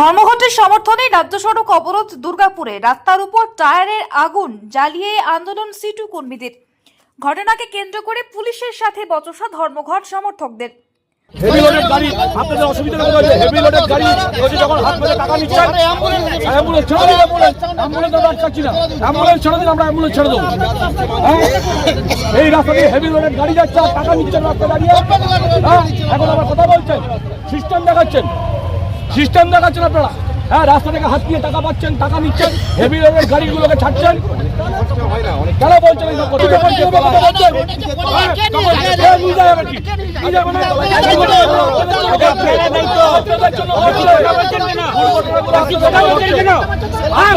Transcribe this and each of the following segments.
ধর্মঘটের সমর্থনে রাজ্য সড়ক অবরোধ দুর্গাপুরে। রাস্তার উপর টায়ারের আগুন জ্বালিয়ে আন্দোলন সিটু কর্মীদের। ঘটনাকে কেন্দ্র করে পুলিশের সাথে বচসা ধর্মঘট সমর্থকদের। হেভি লোডের গাড়ি, আপনাদের অসুবিধা কোথায় হচ্ছে হেভি লোডের গাড়ি হচ্ছে যখন হাত পেতে টাকা নিচ্ছেন অ্যাম্বুলেন্স ছেড়ে দিন অ্যাম্বুলেন্স অ্যাম্বুলেন্স আমরা আটকাচ্ছি না। অ্যাম্বুলেন্স ছেড়ে দিন, আমরা অ্যাম্বুলেন্স ছেড়ে দেবো। হ্যাঁ? এই রাস্তা দিয়ে হেভি লোডের গাড়ি যাচ্ছে, আর টাকা নিচ্ছেন রাস্তা দাঁড়িয়ে। হ্যাঁ? এখন আবার কথা বলছেন। সিস্টেম দেখাচ্ছেন। সিস্টেম দেখাচ্ছেন আপনারা। হ্যাঁ? রাস্তা থেকে হাত দিয়ে টাকা পাচ্ছেন, টাকা নিচ্ছেন। হেভি লোডের গাড়িগুলোকে ছাড়ছেন। কেন বলছেন হ্যাঁ, হ্যাঁ।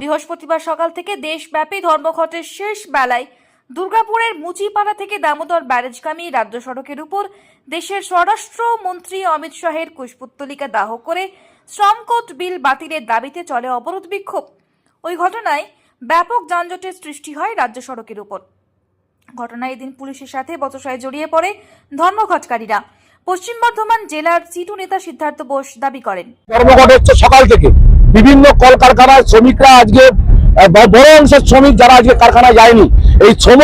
বৃহস্পতিবার সকাল থেকে দেশব্যাপী ধর্মঘটের শেষ বেলায় দুর্গাপুরের মুচিপাড়া থেকে দামোদর ব্যারেজগামী রাজ্য সড়কের উপর দেশের স্বরাষ্ট্রমন্ত্রী অমিত শাহের কুশপুত্তলিকা দাহ করে শ্রমকোট বিল বাতিলের দাবিতে চলে অবরোধ বিক্ষোভ ওই ঘটনায় ব্যাপক যানজটের সৃষ্টি হয় রাজ্য সড়কের উপর। ঘটনায় এদিন পুলিশের সাথে বচসায় জড়িয়ে পড়ে ধর্মঘটকারীরা। পশ্চিম বর্ধমান জেলার সিটু নেতা সিদ্ধার্থ বোস দাবি করেন। ধর্মঘট হচ্ছে সকাল থেকে। বিভিন্ন কলকারখানায় শ্রমিকরা আজকে বড় অংশের শ্রমিক যারা আজকে কারখানায় যায়নি এই শ্রম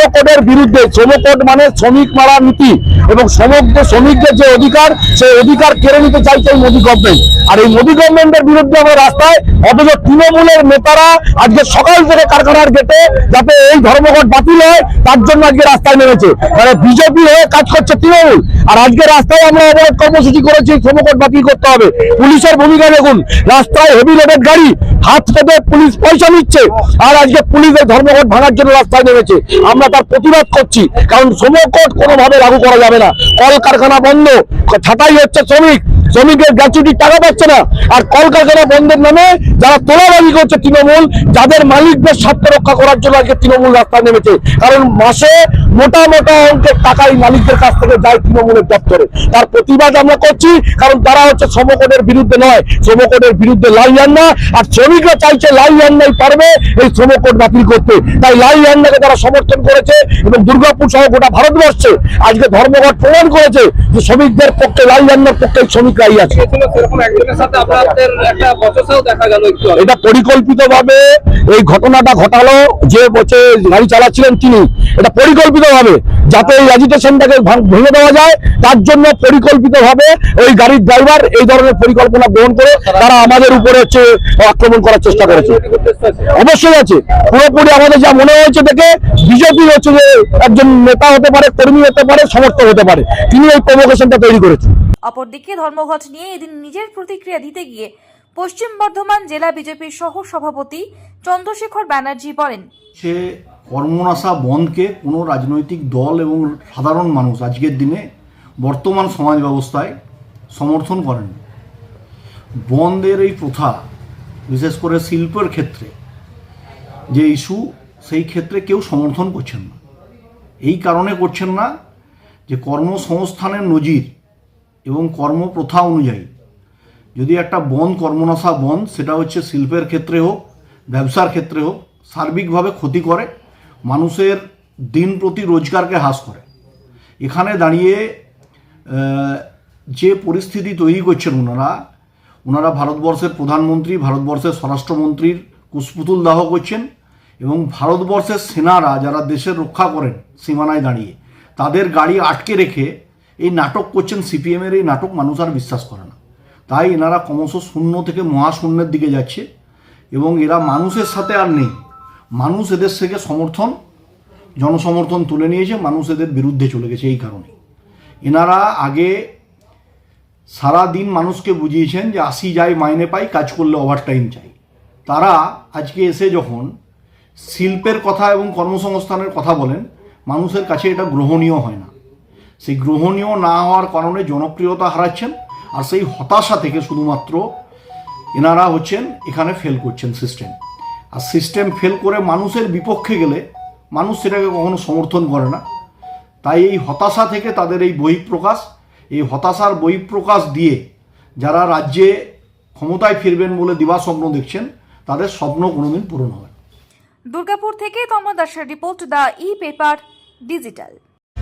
বিরুদ্ধে শ্রম মানে শ্রমিক মারা নীতি এবং সমগ্র শ্রমিকদের যে অধিকার, সেই অধিকার কেড়ে নিতে চাইছে এই মোদী গভর্নমেন্ট আর এই মোদী গভর্নমেন্টের বিরুদ্ধে আমরা রাস্তায় অথচ তৃণমূলের নেতারা আজকে সকাল থেকে কারখানার গেটে যাতে এই ধর্মঘট বাতিল হয়, তার জন্য আজকে রাস্তায় নেমেছে। মানে বিজেপি হয়ে কাজ করছে তৃণমূল। আর আজকে রাস্তায় আমরা অবরোধ কর্মসূচি করেছি ধর্মঘট বাতিল করতে হবে। পুলিশের ভূমিকা দেখুন, রাস্তায় হেভি লোডের গাড়ি, হাত পেতে পুলিশ পয়সা নিচ্ছে, আর আজকে পুলিশের ধর্মঘট ভাঙার জন্য রাস্তায় নেমেছে। আমরা তার প্রতিবাদ করছি। কারণ শ্রম শ্রমকোট কোনোভাবে লাগু করা যাবে না। কলকারখানা বন্ধ, ছাটাই হচ্ছে শ্রমিক। শ্রমিকের গ্র্যাচুইটির টাকা পাচ্ছে না। আর কলকারখানা বন্ধের নামে যারা তোলাবাজি করছে তৃণমূল, যাদের মালিকদের স্বার্থ রক্ষা করার জন্য আজকে তৃণমূল রাস্তায় নেমেছে। কারণ মাসে মোটা মোটা অঙ্কের টাকা এই মালিকদের কাছ থেকে যায় তৃণমূলের দপ্তরে। তার প্রতিবাদ আমরা করছি, কারণ তারা হচ্ছে শ্রমকোটের বিরুদ্ধে নয়। শ্রমকোটের বিরুদ্ধে লাই আন্না আর শ্রমিকরা চাইছে লাই আন্নাই পারবে এই শ্রমকোট বাতিল করতে। তাই লাই আন্নাকে তারা সমর্থন করেছে এবং দুর্গাপুর সহ গোটা ভারতবর্ষে আজকে ধর্মঘট প্রমাণ করেছে যে শ্রমিকদের পক্ষে লাই আন্নার পক্ষে এই শ্রমিকরাই আছে ছিল সেরকম একজনের সাথে আপনাদের একটা বচসাও দেখা গেল একটু আগে। এটা পরিকল্পিতভাবে এই ঘটনাটা ঘটালো যে বছর গাড়ি চালাচ্ছিলেন তিনি এটা পরিকল্পিতভাবে যাতে এই অ্যাজিটেশনটাকে ভেঙে দেওয়া যায় তার জন্য পরিকল্পিতভাবে ওই গাড়ির ড্রাইভার এই ধরনের পরিকল্পনা গ্রহণ করে তারা আমাদের উপরে হচ্ছে আক্রমণ করার চেষ্টা করেছে। অবশ্যই আছে। পুরোপুরি আমাদের যা মনে হয়েছে দেখে বিজেপি হচ্ছে যে একজন নেতা হতে পারে কর্মী হতে পারে সমর্থক হতে পারে। তিনি এই প্রভোকেশনটা তৈরি করেছেন। অপরদিকে ধর্মঘট নিয়ে এদিন নিজের প্রতিক্রিয়া দিতে গিয়ে পশ্চিম বর্ধমান জেলা বিজেপির সহ সভাপতি চন্দ্রশেখর ব্যানার্জি বলেন সে কর্মনাশা বন্ধকে কোনো রাজনৈতিক দল এবং সাধারণ মানুষ আজকের দিনে বর্তমান সমাজ ব্যবস্থায় সমর্থন করেন। বন্ধের এই প্রথা, বিশেষ করে শিল্পের ক্ষেত্রে, যে ইস্যু, সেই ক্ষেত্রে কেউ সমর্থন করছেন না। এই কারণে করছেন না যে কর্মসংস্থানের নজির এবং কর্মপ্রথা অনুযায়ী। যদি একটা বন কর্মনাশা বন সেটা হচ্ছে শিল্পের ক্ষেত্রে হোক, ব্যবসার ক্ষেত্রে হোক, সার্বিকভাবে ক্ষতি করে মানুষের দিন প্রতি রোজগারকে হ্রাস করে। এখানে দাঁড়িয়ে যে পরিস্থিতি তৈরি করছেন ওনারা ওনারা ভারতবর্ষের প্রধানমন্ত্রী, ভারতবর্ষের স্বরাষ্ট্রমন্ত্রীর কুশপুতুল দাহ করছেন এবং ভারতবর্ষের সেনারা যারা দেশের রক্ষা করেন সীমানায় দাঁড়িয়ে, তাদের গাড়ি আটকে রেখে এই নাটক করছেন সিপিএমের, এই নাটক মানুষ আর বিশ্বাস করে না। তাই এনারা ক্রমশ শূন্য থেকে মহাশূন্যের দিকে যাচ্ছে এবং এরা মানুষের সাথে আর নেই। মানুষ এদের থেকে সমর্থন, জনসমর্থন তুলে নিয়েছে, মানুষ এদের বিরুদ্ধে চলে গেছে এই কারণে। এনারা আগে সারা দিন মানুষকে বুঝিয়েছেন যে আসি যাই, মাইনে পাই, কাজ করলে ওভারটাইম চাই। তারা আজকে এসে যখন শিল্পের কথা এবং কর্মসংস্থানের কথা বলেন, মানুষের কাছে এটা গ্রহণীয় হয় না। সেই গ্রহণীয় না হওয়ার কারণে জনপ্রিয়তা হারাচ্ছেন, আর সেই হতাশা থেকে শুধুমাত্র এনারা হচ্ছেন, এখানে ফেল করছেন সিস্টেম আর সিস্টেম ফেল করে মানুষের বিপক্ষে গেলে মানুষ সেটাকে কখনো সমর্থন করে না তাই এই হতাশা থেকে তাদের এই বহিঃপ্রকাশ, এই হতাশার বহিঃপ্রকাশ দিয়ে যারা রাজ্যে ক্ষমতায় ফিরবেন বলে দিবাস্বপ্ন দেখছেন, তাদের স্বপ্ন কোনোদিন পূরণ হবে। দুর্গাপুর থেকে তমা দাসের report the E paper digital